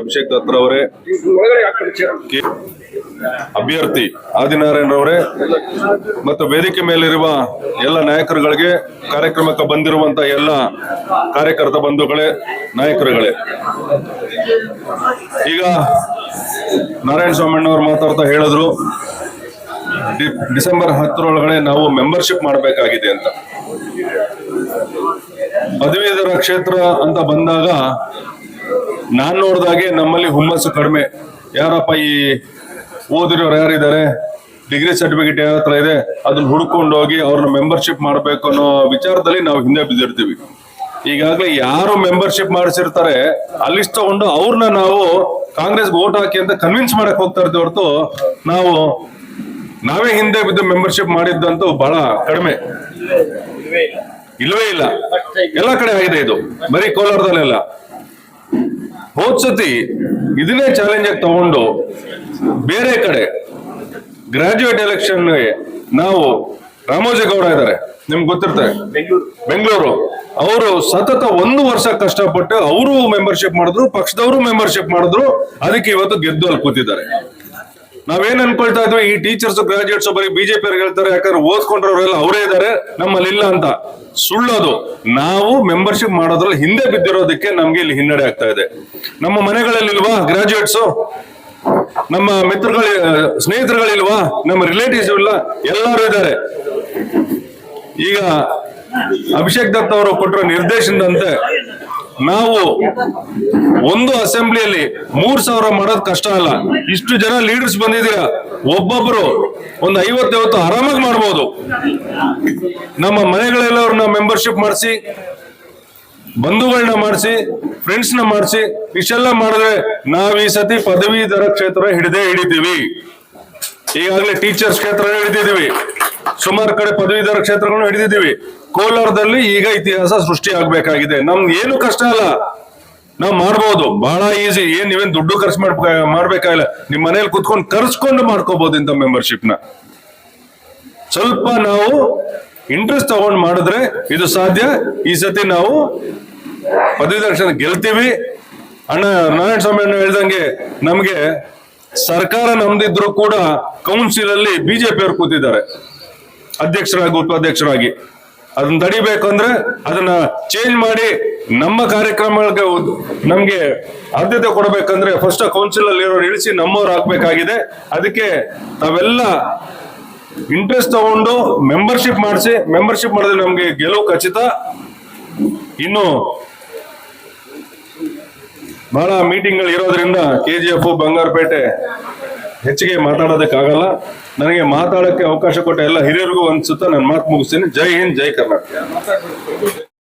ಅಭಿಷೇಕ್ ದತ್ರ ಅವರೇ ಅಭ್ಯರ್ಥಿ ಆದಿನಾರಾಯಣ ಅವರೇ ಮತ್ತು ವೇದಿಕೆ ಮೇಲಿರುವ ಎಲ್ಲ ನಾಯಕರುಗಳಿಗೆ, ಕಾರ್ಯಕ್ರಮಕ್ಕೆ ಬಂದಿರುವಂತ ಎಲ್ಲ ಕಾರ್ಯಕರ್ತ ಬಂಧುಗಳೇ, ನಾಯಕರುಗಳೇ. ಈಗ ನಾರಾಯಣ ಸ್ವಾಮಣ್ಣ ಅವರು ಮಾತಾಡ್ತಾ ಹೇಳಿದ್ರು ಡಿಸೆಂಬರ್ ಹತ್ತರೊಳಗಡೆ ನಾವು ಮೆಂಬರ್ಶಿಪ್ ಮಾಡಬೇಕಾಗಿದೆ ಅಂತ. ಪದವೀಧರ ಕ್ಷೇತ್ರ ಅಂತ ಬಂದಾಗ ನಾನ್ ನೋಡ್ದಾಗೆ ನಮ್ಮಲ್ಲಿ ಹುಮ್ಮಸ್ಸು ಕಡಿಮೆ. ಯಾರಪ್ಪ ಈ ಓದಿರೋರು ಯಾರಿದ್ದಾರೆ? ಡಿಗ್ರಿ ಸರ್ಟಿಫಿಕೇಟ್ ಯಾರ ಹತ್ರ ಇದೆ? ಅದನ್ನ ಹುಡ್ಕೊಂಡು ಹೋಗಿ ಅವ್ರನ್ನ ಮೆಂಬರ್ಶಿಪ್ ಮಾಡ್ಬೇಕು ಅನ್ನೋ ವಿಚಾರದಲ್ಲಿ ನಾವು ಹಿಂದೆ ಬಿದ್ದಿರ್ತೀವಿ. ಈಗಾಗಲೇ ಯಾರು ಮೆಂಬರ್ಶಿಪ್ ಮಾಡಿಸಿರ್ತಾರೆ ಅಲ್ಲಿ ತಗೊಂಡು ಅವ್ರನ್ನ ನಾವು ಕಾಂಗ್ರೆಸ್ ವೋಟ್ ಹಾಕಿ ಅಂತ ಕನ್ವಿನ್ಸ್ ಮಾಡಕ್ ಹೋಗ್ತಾ ಇರ್ತೀವಿ ಹೊರತು ನಾವು ನಾವೇ ಹಿಂದೆ ಬಿದ್ದು ಮೆಂಬರ್ಶಿಪ್ ಮಾಡಿದ್ದಂತೂ ಬಹಳ ಕಡಿಮೆ. ಇಲ್ಲವೇ ಇಲ್ಲ. ಎಲ್ಲ ಕಡೆ ಆಗಿದೆ ಇದು. ಬರೀ ಕೋಲಾರದಲ್ಲೆಲ್ಲ. ಹೋದ್ ಸತಿ ಇದನ್ನೇ ಚಾಲೆಂಜ್ ಆಗಿ ತಗೊಂಡು ಬೇರೆ ಕಡೆ ಗ್ರಾಜ್ಯುಯೇಟ್ ಎಲೆಕ್ಷನ್ ನಾವು ರಾಮೋಜಿಗೌಡ ಇದ್ದಾರೆ. ನಿಮ್ಗೆ ಗೊತ್ತಿರ್ತಾರೆ ಬೆಂಗಳೂರು. ಅವರು ಸತತ ಒಂದು ವರ್ಷ ಕಷ್ಟಪಟ್ಟು ಅವರು ಮೆಂಬರ್ಶಿಪ್ ಮಾಡಿದ್ರು ಪಕ್ಷದವರು ಮೆಂಬರ್ಶಿಪ್ ಮಾಡಿದ್ರು ಅದಕ್ಕೆ ಇವತ್ತು ಗೆದ್ದು ಅಲ್ಲಿ ಕೂತಿದ್ದಾರೆ. ನಾವೇನ್ ಅನ್ಕೊಳ್ತಾ ಇದ್ವಿ, ಈ ಟೀಚರ್ಸ್ ಗ್ರಾಜುಯೇಟ್ಸ್ ಬರೀ ಬಿಜೆಪಿ ಹೇಳ್ತಾರೆ, ಯಾಕಂದ್ರೆ ಓದ್ಕೊಂಡ್ರವರೆಲ್ಲ ಅವರೇ ಇದ್ದಾರೆ ನಮ್ಮಲ್ಲಿ ಇಲ್ಲ ಅಂತ. ಸುಳ್ಳದು. ನಾವು ಮೆಂಬರ್ಶಿಪ್ ಮಾಡೋದ್ರಲ್ಲಿ ಹಿಂದೆ ಬಿದ್ದಿರೋದಕ್ಕೆ ನಮ್ಗೆ ಇಲ್ಲಿ ಹಿನ್ನಡೆ ಆಗ್ತಾ ಇದೆ. ನಮ್ಮ ಮನೆಗಳಲ್ಲಿಲ್ವಾ ಗ್ರಾಜುಯೇಟ್ಸು ನಮ್ಮ ಮಿತ್ರಗಳ ಸ್ನೇಹಿತರುಗಳಿಲ್ವಾ? ನಮ್ಮ ರಿಲೇಟಿವ್ಸ್ ಇಲ್ಲ, ಎಲ್ಲರೂ ಇದ್ದಾರೆ. ಈಗ ಅಭಿಷೇಕ್ ದತ್ ಅವರು ಕೊಟ್ಟಿರೋ ನಿರ್ದೇಶನದಂತೆ ನಾವು ಒಂದು ಅಸೆಂಬ್ಲಿಯಲ್ಲಿ ಮೂರ್ ಸಾವಿರ ಮಾಡೋದ್ ಕಷ್ಟ ಅಲ್ಲ. ಇಷ್ಟು ಜನ ಲೀಡರ್ಸ್ ಬಂದಿದ್ದೀರಾ? ಒಬ್ಬೊಬ್ರು ಒಂದು ಐವತ್ತೈವತ್ತು ಆರಾಮಾಗಿ ಮಾಡ್ಬೋದು. ನಮ್ಮ ಮನೆಗಳೆಲ್ಲ ಅವ್ರನ್ನ ಮೆಂಬರ್ಶಿಪ್ ಮಾಡಿಸಿ ಬಂಧುಗಳನ್ನ ಮಾಡಿಸಿ ಫ್ರೆಂಡ್ಸ್ನ ಮಾಡಿಸಿ, ಇಷ್ಟೆಲ್ಲ ಮಾಡಿದ್ರೆ ನಾವ್ ಈ ಸತಿ ಪದವೀಧರ ಕ್ಷೇತ್ರ ಹಿಡಿದೇ ಹಿಡಿತೀವಿ. ಈಗಾಗಲೇ ಟೀಚರ್ಸ್ ಕ್ಷೇತ್ರ ಹಿಡಿದಿದ್ದೀವಿ. ಸುಮಾರು ಕಡೆ ಪದವೀಧರ ಕ್ಷೇತ್ರಗಳನ್ನು ಹಿಡಿದಿದ್ದೀವಿ. ಕೋಲಾರದಲ್ಲಿ ಈಗ ಇತಿಹಾಸ ಸೃಷ್ಟಿ ಆಗ್ಬೇಕಾಗಿದೆ ನಮ್ಗೆ ಏನು ಕಷ್ಟ ಅಲ್ಲ. ನಾವು ಮಾಡ್ಬೋದು. ಬಹಳ ಈಸಿ ಏನ್ ನೀವೇನ್ ದುಡ್ಡು ಖರ್ಚು ಮಾಡ್ ಮಾಡ್ಬೇಕಾಗಿಲ್ಲ. ನಿಮ್ ಮನೇಲಿ ಕುತ್ಕೊಂಡು ಕರ್ಸ್ಕೊಂಡು ಮಾಡ್ಕೋಬಹುದು ಇಂಥ ಮೆಂಬರ್ಶಿಪ್ನ. ಸ್ವಲ್ಪ ನಾವು ಇಂಟ್ರೆಸ್ಟ್ ತಗೊಂಡ್ ಮಾಡಿದ್ರೆ ಇದು ಸಾಧ್ಯ. ಈ ಸತಿ ನಾವು ಪದವೀಧರ ಕ್ಷೇತ್ರ ಗೆಲ್ತೀವಿ. ಅಣ್ಣ ನಾರಾಯಣ ಸ್ವಾಮಿ ಅಣ್ಣ ಹೇಳ್ದಂಗೆ ನಮ್ಗೆ ಸರ್ಕಾರ ನಮ್ದಿದ್ರು ಕೂಡ ಕೌನ್ಸಿಲ್ ಅಲ್ಲಿ ಬಿಜೆಪಿ ಅವರು ಕೂತಿದ್ದಾರೆ. ಅಧ್ಯಕ್ಷರಾಗಿ. ಉಪಾಧ್ಯಕ್ಷರಾಗಿ ಅದನ್ನ ತಡಿಬೇಕು ಅಂದ್ರೆ ಅದನ್ನ ಚೇಂಜ್ ಮಾಡಿ ನಮ್ಮ ಕಾರ್ಯಕ್ರಮಗಳಿಗೆ ನಮ್ಗೆ ಆದ್ಯತೆ ಕೊಡಬೇಕಂದ್ರೆ ಫಸ್ಟ್ ಕೌನ್ಸಿಲ್ ಅಲ್ಲಿ ಇರೋರು ಇಳಿಸಿ ನಮ್ಮವ್ರು ಹಾಕ್ಬೇಕಾಗಿದೆ ಅದಕ್ಕೆ ತಾವೆಲ್ಲ ಇಂಟ್ರೆಸ್ಟ್ ತಗೊಂಡು ಮೆಂಬರ್ಶಿಪ್ ಮಾಡಿಸಿ ಮೆಂಬರ್ಶಿಪ್ ಮಾಡಿದ್ರೆ ನಮ್ಗೆ ಗೆಲುವು ಖಚಿತ. ಇನ್ನು ಬಹಳ ಮೀಟಿಂಗ್ಗಳು ಇರೋದ್ರಿಂದ ಕೆ ಜಿ ಎಫ್ ಬಂಗಾರಪೇಟೆ ಹೆಚ್ಚಿಗೆ ಮಾತಾಡೋದಕ್ಕಾಗಲ್ಲ. ನನಗೆ ಮಾತಾಡೋಕ್ಕೆ ಅವಕಾಶ ಕೊಟ್ಟ ಎಲ್ಲ ಹಿರಿಯರಿಗೂ ಅನ್ಸುತ್ತಾ ನಾನು ಮಾತು ಮುಗಿಸ್ತೀನಿ. ಜೈ ಹಿಂದ್, ಜೈ ಕರ್ನಾಟಕ.